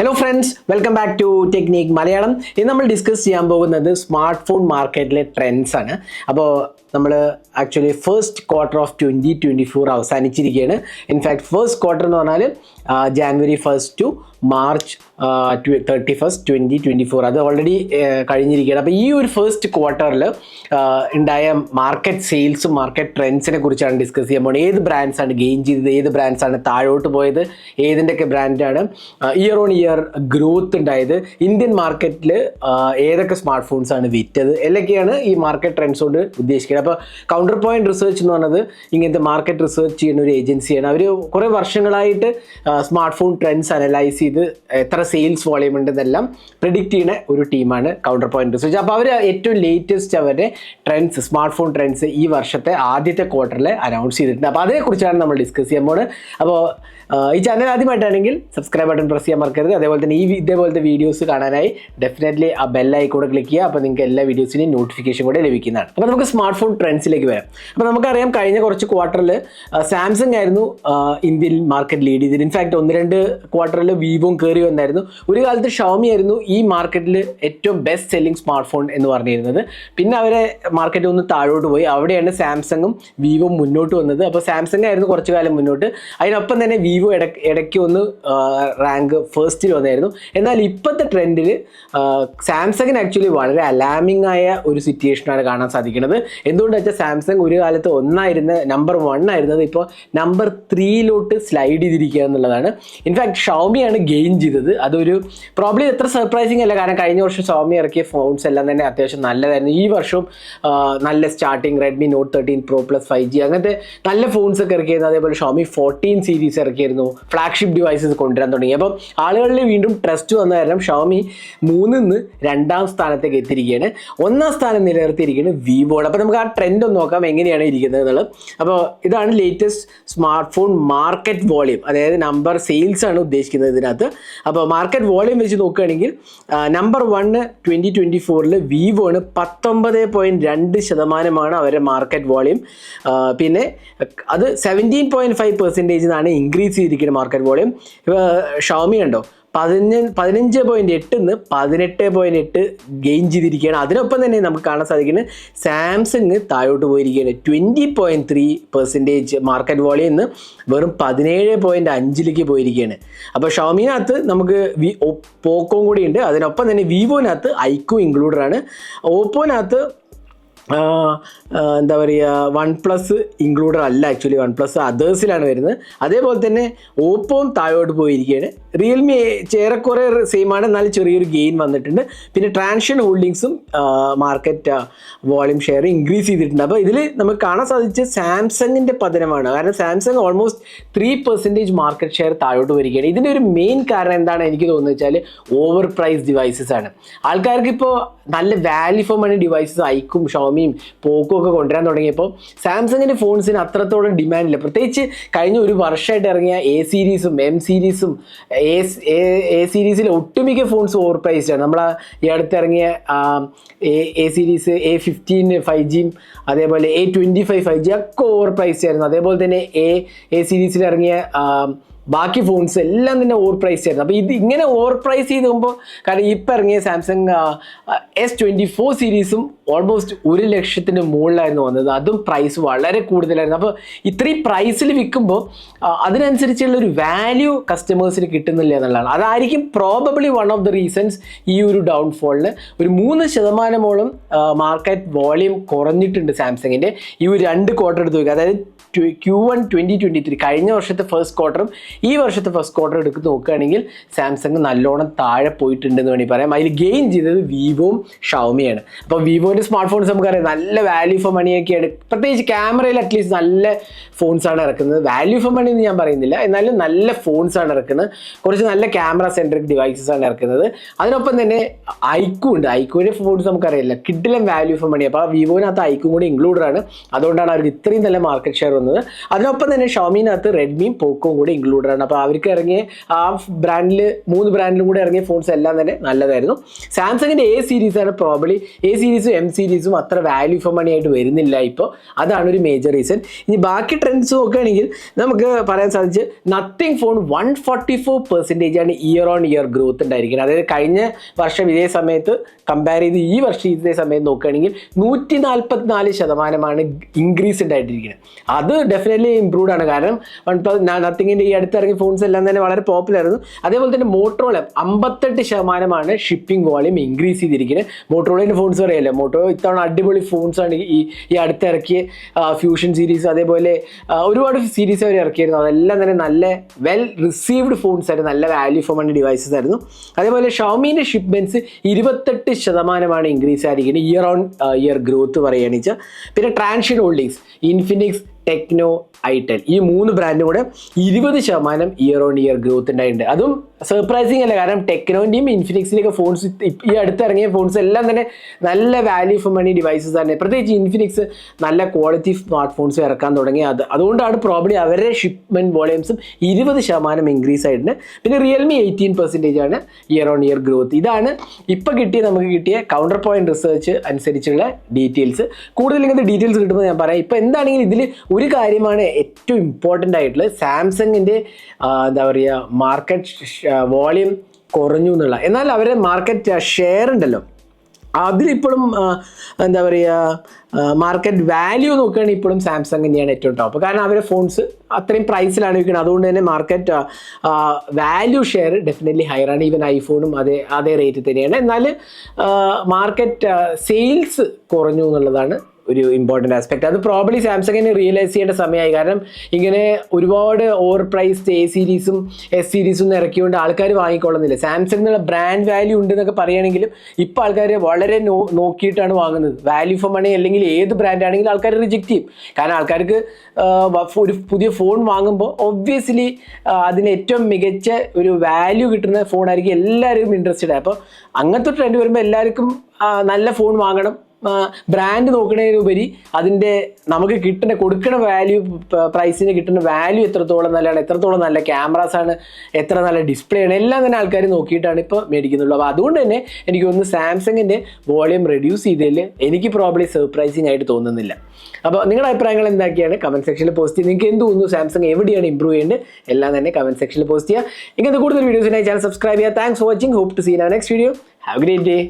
Hello friends welcome back to technique Malayalam ഇന്ന് നമ്മൾ discuss ചെയ്യാൻ പോകുന്നത് സ്മാർട്ട് ഫോൺ മാർക്കറ്റിലെ ട്രെൻഡ്സ് ആണ്. അപ്പോൾ നമ്മൾ actually first quarter of twenty twenty four അവസാനിച്ചിരിക്കുകയാണ് in fact first quarter എന്ന് പറഞ്ഞാൽ January first to March thirty first twenty twenty four അത് ഓൾറെഡി കഴിഞ്ഞിരിക്കുകയാണ് അപ്പോൾ ഈ ഒരു ഫസ്റ്റ് ക്വാർട്ടറിൽ ഉണ്ടായ മാർക്കറ്റ് സെയിൽസും മാർക്കറ്റ് ട്രെൻഡ്സിനെ കുറിച്ചാണ് ഡിസ്കസ് ചെയ്യാൻ പോകുന്നത് ഏത് ബ്രാൻഡ്സാണ് ഗെയിൻ ചെയ്തത്? ഏത് ബ്രാൻഡ്സാണ് താഴോട്ട് പോയത്? ഏതിന്റെയൊക്കെ ബ്രാൻഡാണ് ഇയർ ഓൺ ഇയർ ഗ്രോത്ത് ഉണ്ടായത്? ഇന്ത്യൻ മാർക്കറ്റിൽ ഏതൊക്കെ സ്മാർട്ട് ഫോൺസാണ് വിറ്റത്? എല്ലാം ഈ മാർക്കറ്റ് ട്രെൻഡ്സ് കൊണ്ട് ഉദ്ദേശിക്കുന്നത് അപ്പോൾ കൗണ്ടർ പോയിന്റ് റിസർച്ച് എന്ന് പറഞ്ഞത് ഇങ്ങനത്തെ മാർക്കറ്റ് റിസർച്ച് ചെയ്യുന്ന ഒരു ഏജൻസിയാണ് അവർ കുറേ വർഷങ്ങളായിട്ട് സ്മാർട്ട് ഫോൺ ട്രെൻഡ്സ് അനലൈസ് ചെയ്ത് എത്ര സെയിൽസ് വോളിയം ഉണ്ടെന്നെല്ലാം പ്രിഡിക്റ്റ് ചെയ്യുന്ന ഒരു ടീമാണ് കൗണ്ടർ പോയിന്റ് റിസർച്ച് അപ്പോൾ അവർ ഏറ്റവും ലേറ്റസ്റ്റ് അവരുടെ ട്രെൻഡ്സ് സ്മാർട്ട് ഫോൺ ട്രെൻഡ്സ് ഈ വർഷത്തെ ആദ്യത്തെ ക്വാർട്ടറിൽ അനൗൺസ് ചെയ്തിട്ടുണ്ട്. അപ്പോൾ അതേക്കുറിച്ചാണ് നമ്മൾ ഡിസ്കസ് ചെയ്യാൻ പോകുന്നത് അപ്പോൾ ഈ ചാനൽ ആദ്യമായിട്ടാണെങ്കിൽ സബ്സ്ക്രൈബ് ബട്ടൺ പ്രസ് ചെയ്യാൻ മറക്കരുത്. അതേപോലെ തന്നെ ഈ ഇതേപോലത്തെ വീഡിയോസ് കാണാനായി ഡെഫിനറ്റ്ലി ആ ബെല്ലായി കൂടെ ക്ലിക്ക് ചെയ്യുക. അപ്പോൾ നിങ്ങൾക്ക് എല്ലാ വീഡിയോസിന്റെയും നോട്ടിഫിക്കേഷൻ കൂടെ ലഭിക്കുന്നതാണ്. അപ്പോൾ നമുക്ക് സ്മാർട്ട് ഫോൺ ട്രെൻഡ്സിലേക്ക് വരാം. അപ്പോൾ നമുക്കറിയാം കഴിഞ്ഞ കുറച്ച് ക്വാർട്ടറിൽ സാംസങ് ആയിരുന്നു ഇന്ത്യൻ മാർക്കറ്റ് ലീഡ് ചെയ്തത്. ഇൻഫാക്ട് ഒന്ന് രണ്ട് ക്വാർട്ടറിൽ വിവോം കയറി വന്നായിരുന്നു. ഒരു കാലത്ത് ഷോമി ആയിരുന്നു ഈ മാർക്കറ്റിൽ ഏറ്റവും ബെസ്റ്റ് സെല്ലിംഗ് സ്മാർട്ട് ഫോൺ എന്ന് പറഞ്ഞിരുന്നത്. പിന്നെ അവരെ മാർക്കറ്റ് ഒന്ന് താഴോട്ട് പോയി. അവിടെയാണ് സാംസങ്ങും വിവോ മുന്നോട്ട് വന്നത്. അപ്പോൾ സാംസങ് ആയിരുന്നു കുറച്ച് കാലം മുന്നോട്ട്. അതിനൊപ്പം തന്നെ വിവോ ഇടയ്ക്ക് ഇടയ്ക്ക് ഒന്ന് റാങ്ക് ഫസ്റ്റിൽ വന്നായിരുന്നു. എന്നാൽ ഇപ്പോഴത്തെ ട്രെൻഡിൽ സാംസങ്ങിന് ആക്ച്വലി വളരെ അലാമിംഗ് ആയ ഒരു സിറ്റുവേഷനാണ് കാണാൻ സാധിക്കുന്നത്. എന്തുകൊണ്ടെന്ന് വെച്ചാൽ സാംസങ് ഒരു കാലത്ത് ഒന്നായിരുന്ന നമ്പർ വൺ ആയിരുന്നത് ഇപ്പോൾ നമ്പർ ത്രീയിലോട്ട് സ്ലൈഡ് ചെയ്തിരിക്കുക എന്നുള്ളതാണ്. ഇൻഫാക്ട് ഷോമിയാണ് ഗെയിൻ ചെയ്തത്. അതൊരു പ്രോബ്ലി എത്ര സർപ്രൈസിങ് അല്ല. കാരണം കഴിഞ്ഞ വർഷം ഷോമി ഇറക്കിയ ഫോൺസ് എല്ലാം തന്നെ അത്യാവശ്യം നല്ലതായിരുന്നു. ഈ വർഷവും നല്ല starting Redmi Note thirteen pro plus five G അങ്ങനത്തെ നല്ല ഫോൺസ് ഒക്കെ ഇറക്കിയിരുന്നു അതേപോലെ ഷോമി ഫോർട്ടീൻ സീരീസ് ഇറക്കിയിരുന്നു. ഫ്ലാഗ്ഷിപ്പ് ഡിവൈസസ് കൊണ്ടുവരാൻ തുടങ്ങി. അപ്പം ആളുകളിൽ വീണ്ടും ട്രസ്റ്റ് വന്ന കാരണം ഷോമി മൂന്നിൽ നിന്ന് രണ്ടാം സ്ഥാനത്തേക്ക് എത്തിയിരിക്കുകയാണ്. ഒന്നാം സ്ഥാനം നിലനിർത്തിയിരിക്കുന്നത് വിവോയുടെ അപ്പോൾ നമുക്ക് ആ ട്രെൻഡ് ഒന്ന് നോക്കാം എങ്ങനെയാണ് ഇരിക്കുന്നത് എന്നുള്ളത്. അപ്പോൾ ഇതാണ് latest smart phone market volume അതായത് നമ്പർ സെയിൽസ് ആണ് ഉദ്ദേശിക്കുന്നത് ഇതിനകത്ത്. അപ്പോൾ മാർക്കറ്റ് വോളിയം വെച്ച് നോക്കുകയാണെങ്കിൽ നമ്പർ വണ്ണ് ട്വന്റി ട്വന്റി ഫോറിൽ വിവോ ആണ് പത്തൊമ്പത് പോയിന്റ് രണ്ട് ശതമാനമാണ് അവരുടെ മാർക്കറ്റ് വോളിയം പിന്നെ അത് സെവന്റീൻ പോയിന്റ് ഫൈവ് പെർസെന്റേജ് എന്നാണ് ഇൻക്രീസ് ചെയ്തിരിക്കുന്നത് മാർക്കറ്റ് വോളിയം ഷോമി ഉണ്ടോ പതിനഞ്ച് പതിനഞ്ച് പോയിന്റ് എട്ട് നിന്ന് പതിനെട്ട് പോയിന്റ് എട്ട് ഗെയിൻ ചെയ്തിരിക്കുകയാണ്. അതിനൊപ്പം തന്നെ നമുക്ക് കാണാൻ സാധിക്കുന്നത് സാംസങ് താഴോട്ട് പോയിരിക്കുകയാണ്. Twenty point three percentage market volume നിന്ന് വെറും പതിനേഴ് പോയിന്റ് അഞ്ചിലേക്ക് പോയിരിക്കുകയാണ്. അപ്പോൾ ഷോമിനകത്ത് നമുക്ക് വി പോക്കോം കൂടി ഉണ്ട്. അതിനൊപ്പം തന്നെ വിവോനകത്ത് ഐക്കോ ഇൻക്ലൂഡഡ് ആണ്. ഓപ്പോനകത്ത് എന്താ പറയുക വൺ പ്ലസ് ഇൻക്ലൂഡഡ് അല്ല ആക്ച്വലി വൺ പ്ലസ് അതേഴ്സിലാണ് വരുന്നത്. അതേപോലെ തന്നെ ഓപ്പോം താഴോട്ട് പോയിരിക്കുകയാണ്. റിയൽമി ചേരക്കുറെ സെയിമാണ് എന്നാലും ചെറിയൊരു ഗെയിൻ വന്നിട്ടുണ്ട്. പിന്നെ ട്രാൻഷൻ ഹോൾഡിങ്സും മാർക്കറ്റ് വോളിയം ഷെയർ ഇൻക്രീസ് ചെയ്തിട്ടുണ്ട്. അപ്പോൾ ഇതിൽ നമുക്ക് കാണാൻ സാധിച്ച സാംസങ്ങിന്റെ പതനമാണ്. കാരണം Samsung almost three percentage market share താഴോട്ട് വരികയാണ്. ഇതിന്റെ ഒരു മെയിൻ കാരണം എന്താണ് എനിക്ക് തോന്നുന്നത് വെച്ചാൽ ഓവർ പ്രൈസ് ഡിവൈസസ് ആണ്. ആൾക്കാർക്ക് ഇപ്പോൾ നല്ല വാല്യൂ ഫോർ മണി ഡിവൈസസ് ഐക്കും ഷോമിയും പോക്കും ഒക്കെ കൊണ്ടുവരാൻ തുടങ്ങിയപ്പോൾ സാംസങ്ങിന്റെ ഫോൺസിന് അത്രത്തോളം ഡിമാൻഡില്ല പ്രത്യേകിച്ച് കഴിഞ്ഞ ഒരു വർഷമായിട്ട് ഇറങ്ങിയ എ സീരീസും എം സീരീസും എ സീരീസിൽ ഒട്ടുമിക്ക ഫോൺസ് ഓവർ പ്രൈസ്ഡ് ആണ്. നമ്മൾ ഈ അടുത്തിറങ്ങിയ A series A fifteen five ജിയും അതേപോലെ A twenty five five G ഒക്കെ ഓവർ പ്രൈസ്ഡ് ആയിരുന്നു. അതേപോലെ തന്നെ എ എ സീരീസിൽ ഇറങ്ങിയ ബാക്കി ഫോൺസ് എല്ലാം തന്നെ ഓവർ പ്രൈസ് ആയിരുന്നു. അപ്പോൾ ഇത് ഇങ്ങനെ ഓവർ പ്രൈസ് ചെയ്ത് നോക്കുമ്പോൾ കാരണം ഇപ്പം ഇറങ്ങിയ സാംസങ് എസ് ട്വന്റി ഫോർ സീരീസും ഓൾമോസ്റ്റ് ഒരു ലക്ഷത്തിന് മുകളിലായിരുന്നു വന്നത്. അതും പ്രൈസ് വളരെ കൂടുതലായിരുന്നു. അപ്പോൾ ഇത്രയും പ്രൈസിൽ വിൽക്കുമ്പോൾ അതിനനുസരിച്ചുള്ള ഒരു വാല്യൂ കസ്റ്റമേഴ്സിന് കിട്ടുന്നില്ല എന്നുള്ളതാണ്. അതായിരിക്കും probably one of the reasons ഈ ഒരു ഡൗൺഫോളിന് ഒരു മൂന്ന് ശതമാനമോളം മാർക്കറ്റ് വോളിയം കുറഞ്ഞിട്ടുണ്ട് സാംസങ്ങിന്റെ ഈ ഒരു രണ്ട് ക്വാർട്ടർ എടുത്ത് നോക്കുക. അതായത് Q one twenty twenty three കഴിഞ്ഞ വർഷത്തെ ഫസ്റ്റ് ക്വാർട്ടറും ഈ വർഷത്തെ ഫസ്റ്റ് ക്വാർട്ടർ എടുത്ത് നോക്കുകയാണെങ്കിൽ സാംസങ് നല്ലോണം താഴെ പോയിട്ടുണ്ടെന്ന് വേണമെങ്കിൽ പറയാം. അതിൽ ഗെയിൻ ചെയ്തത് വിവോയും ഷവമിയാണ് അപ്പോൾ വിവോന്റെ സ്മാർട്ട് ഫോൺസ് നമുക്കറിയാം നല്ല വാല്യൂ ഫോർ മണിയൊക്കെയാണ് പ്രത്യേകിച്ച് ക്യാമറയിൽ അറ്റ്ലീസ്റ്റ് നല്ല ഫോൺസാണ് ഇറക്കുന്നത്. വാല്യൂ ഫോർ മണി എന്ന് ഞാൻ പറയുന്നില്ല. എന്നാലും നല്ല ഫോൺസാണ് ഇറക്കുന്നത്. കുറച്ച് നല്ല ക്യാമറ സെൻട്രിക് ഡിവൈസസ് ആണ് ഇറക്കുന്നത്. അതിനൊപ്പം തന്നെ ഐക്കു ഉണ്ട്. ഐക്കുവിന്റെ ഫോൺസ് നമുക്കറിയില്ല. കിഡിലും വാല്യൂ ഫോർ മണി അപ്പോൾ വിവോനകത്ത് ഐക്കും കൂടി ഇൻക്ലൂഡഡ് ആണ്. അതുകൊണ്ടാണ് അവർക്ക് ഇത്രയും നല്ല മാർക്കറ്റ് ഷെയർ വന്നത്. അതിനൊപ്പം തന്നെ ഷോമിനകത്ത് റെഡ്മിയും പോക്കോയും കൂടി ഇൻക്ലൂഡഡ് ആണ്. അപ്പോൾ അവർക്ക് ഇറങ്ങിയ ആ ബ്രാൻഡിൽ മൂന്ന് ബ്രാൻഡിലും കൂടെ ഇറങ്ങിയ ഫോൺസ് എല്ലാം തന്നെ നല്ലതായിരുന്നു. സാംസങ്ങിന്റെ എ സീരീസ് ആണ് പ്രോബ്ലി എ സീരീസും എം സീരീസും അത്ര വാല്യൂ ഫോർ മണി ആയിട്ട് വരുന്നില്ല ഇപ്പോൾ അതാണ് ഒരു മേജർ റീസൺ ഇനി ബാക്കി ട്രെൻഡ്സ് നോക്കുകയാണെങ്കിൽ നമുക്ക് പറയാൻ സാധിച്ച് nothing phone one forty four percentage ആണ് ഇയർ ഓൺ ഇയർ ഗ്രോത്ത് ഉണ്ടായിരിക്കുന്നത്. അതായത് കഴിഞ്ഞ വർഷം ഇതേ സമയത്ത് കമ്പയർ ചെയ്ത് ഈ വർഷം ഇതേ സമയത്ത് നോക്കുകയാണെങ്കിൽ നൂറ്റി നാൽപ്പത്തിനാല് ശതമാനമാണ് ഇൻക്രീസ് ഉണ്ടായിട്ടിരിക്കുന്നത്. അത് ഡെഫിനറ്റ്ലി ഇമ്പ്രൂവ്ഡ് ആണ്. കാരണം വൺ പ്ലസ് നത്തിങ്ങിന്റെ ഈ അടുത്തിറങ്ങിയ ഫോൺസ് എല്ലാം തന്നെ വളരെ പോപ്പുലർ ആയിരുന്നു. അതേപോലെ തന്നെ മോട്ടറോള അമ്പത്തെട്ട് ശതമാനമാണ് ഷിപ്പിംഗ് വോളിയം ഇൻക്രീസ് ചെയ്തിരിക്കുന്നത്. മോട്ടറോളിന്റെ ഫോൺസ് അറിയാലോ മോട്ടോ ഇത്തവണ അടിപൊളി ഫോൺസ് ആണ് ഈ ഈ അടുത്തിറക്കിയ ഫ്യൂഷൻ സീരീസ് അതേപോലെ ഒരുപാട് സീരീസ് അവർ ഇറക്കിയിരുന്നു. അതെല്ലാം തന്നെ നല്ല വെൽ റിസീവ്ഡ് ഫോൺസ് ആയിരുന്നു. നല്ല വാല്യൂ ഫോർ മണി ഡിവൈസസ് ആയിരുന്നു. അതേപോലെ ഷോമീന്റെ ഷിപ്മെന്റ്സ് ഇരുപത്തെട്ട് ശതമാനമാണ് ഇൻക്രീസ് ആയിരിക്കുന്നത്. ഇയർ ഓൺ ഇയർ ഗ്രോത്ത് പറയുകയാണെന്ന് വെച്ചാൽ പിന്നെ Transsion holdings Infinix Tecno itel ഈ മൂന്ന് ബ്രാൻഡും കൂടെ ഇരുപത് ശതമാനം ഇയർ ഓൺ ഇയർ ഗ്രോത്ത് ഉണ്ടായിട്ടുണ്ട്. അതും സർപ്രൈസിങ് അല്ല. കാരണം ടെക്നോന്റെയും ഇൻഫിനിക്സിന്റെയൊക്കെ ഫോൺസ് ഈ അടുത്തിറങ്ങിയ ഫോൺസ് എല്ലാം തന്നെ നല്ല വാല്യൂ ഫോർ മണി ഡിവൈസസ് തന്നെ പ്രത്യേകിച്ച് ഇൻഫിനിക്സ് നല്ല ക്വാളിറ്റി സ്മാർട്ട് ഫോൺസ് ഇറക്കാൻ തുടങ്ങി. അത് അതുകൊണ്ടാണ് പ്രോബ്ലി അവരുടെ ഷിപ്മെന്റ് വോളിയംസും ഇരുപത് ശതമാനം ഇൻക്രീസ് ആയിട്ടുണ്ട്. പിന്നെ റിയൽമി എയ്റ്റീൻ പെർസെന്റേജ് ആണ് ഇയർ ഓൺ ഇയർ ഗ്രോത്ത് ഇതാണ് ഇപ്പോൾ കിട്ടിയ നമുക്ക് കിട്ടിയ കൗണ്ടർ പോയിന്റ് റിസർച്ച് അനുസരിച്ചുള്ള ഡീറ്റെയിൽസ് കൂടുതൽ ഇങ്ങനത്തെ ഡീറ്റെയിൽസ് കിട്ടുമ്പോൾ ഞാൻ പറയാം. ഇപ്പോൾ എന്താണെങ്കിലും ഇതിൽ കാര്യമാണ് ഏറ്റവും ഇമ്പോർട്ടന്റ് ആയിട്ടുള്ളത് സാംസങ്ങിന്റെ എന്താ പറയുക മാർക്കറ്റ് വോളിയം കുറഞ്ഞു എന്നുള്ള. എന്നാൽ അവരുടെ മാർക്കറ്റ് ഷെയർ ഉണ്ടല്ലോ. അതിലിപ്പോഴും എന്താ പറയുക മാർക്കറ്റ് വാല്യൂ നോക്കുകയാണെങ്കിൽ ഇപ്പോഴും സാംസങ് തന്നെയാണ് ഏറ്റവും ടോപ്പ് കാരണം അവരുടെ ഫോൺസ് അത്രയും പ്രൈസിലാണ് വിൽക്കുന്നത്. അതുകൊണ്ട് തന്നെ മാർക്കറ്റ് വാല്യൂ ഷെയർ ഡെഫിനറ്റ്ലി ആണ്. ഈവൻ ഐഫോണും അതേ അതേ റേറ്റ് തന്നെയാണ്. എന്നാൽ മാർക്കറ്റ് സെയിൽസ് കുറഞ്ഞു എന്നുള്ളതാണ് ഒരു ഇമ്പോർട്ടന്റ് ആസ്പെക്ട് അത് പ്രോബ്ലി സാംസങ്ങിന് റിയലൈസ് ചെയ്യേണ്ട സമയമായി. കാരണം ഇങ്ങനെ ഒരുപാട് ഓവർ പ്രൈസ്ഡ് എ സീരീസും എസ് സീരീസും ഒന്നും ഇറക്കിക്കൊണ്ട് ആൾക്കാർ വാങ്ങിക്കൊള്ളുന്നില്ല. സാംസങ് എന്നുള്ള ബ്രാൻഡ് വാല്യൂ ഉണ്ട് എന്നൊക്കെ പറയുകയാണെങ്കിലും ഇപ്പോൾ ആൾക്കാർ വളരെ നോക്കിയിട്ടാണ് വാങ്ങുന്നത്. വാല്യൂ ഫോർ മണി അല്ലെങ്കിൽ ഏത് ബ്രാൻഡ് ആണെങ്കിലും ആൾക്കാർ റിജക്റ്റ് ചെയ്യും. കാരണം ആൾക്കാർക്ക് ഒരു പുതിയ ഫോൺ വാങ്ങുമ്പോൾ ഒബ്വിയസ്ലി അതിന് ഏറ്റവും മികച്ച ഒരു വാല്യൂ കിട്ടുന്ന ഫോണായിരിക്കും എല്ലാവരും ഇൻട്രസ്റ്റഡ് അപ്പോൾ അങ്ങനത്തെ ട്രെൻഡ് വരുമ്പോൾ എല്ലാവർക്കും നല്ല ഫോൺ വാങ്ങണം. ബ്രാൻഡ് നോക്കുന്നതിനുപരി അതിന്റെ നമുക്ക് കിട്ടുന്ന കൊടുക്കുന്ന വാല്യൂ പ്രൈസിന് കിട്ടുന്ന വാല്യൂ എത്രത്തോളം നല്ലതാണ് എത്രത്തോളം നല്ല ക്യാമറാസ് ആണ് എത്ര നല്ല ഡിസ്പ്ലേ ആണ് എല്ലാം തന്നെ ആൾക്കാർ നോക്കിയിട്ടാണ് ഇപ്പോൾ മേടിക്കുന്നുള്ളൂ. അപ്പോൾ അതുകൊണ്ട് തന്നെ എനിക്ക് ഒന്ന് സാംസങ്ങിന്റെ വോളിയം റെഡ്യൂസ് ചെയ്തതിൽ എനിക്ക് പ്രോബ്ലി സർപ്രൈസിങ് ആയിട്ട് തോന്നുന്നില്ല. അപ്പോൾ നിങ്ങളുടെ അഭിപ്രായങ്ങൾ എന്താക്കിയാണ്? കമന്റ് സെക്ഷനിൽ പോസ്റ്റ് നിങ്ങൾക്ക് എന്ത് തോന്നുന്നു? സാംസങ് എവിടെയാണ് ഇമ്പ്രൂവ് ചെയ്യേണ്ടത്? എല്ലാം തന്നെ കമന്റ് സെക്ഷനിൽ പോസ്റ്റ് ചെയ്യുക. ഇങ്ങനത്തെ കൂടുതൽ വീഡിയോസിനായി ചാനൽ സബ്സ്ക്രൈബ് ചെയ്യുക. Thanks watching hope to see in ആ next video have great day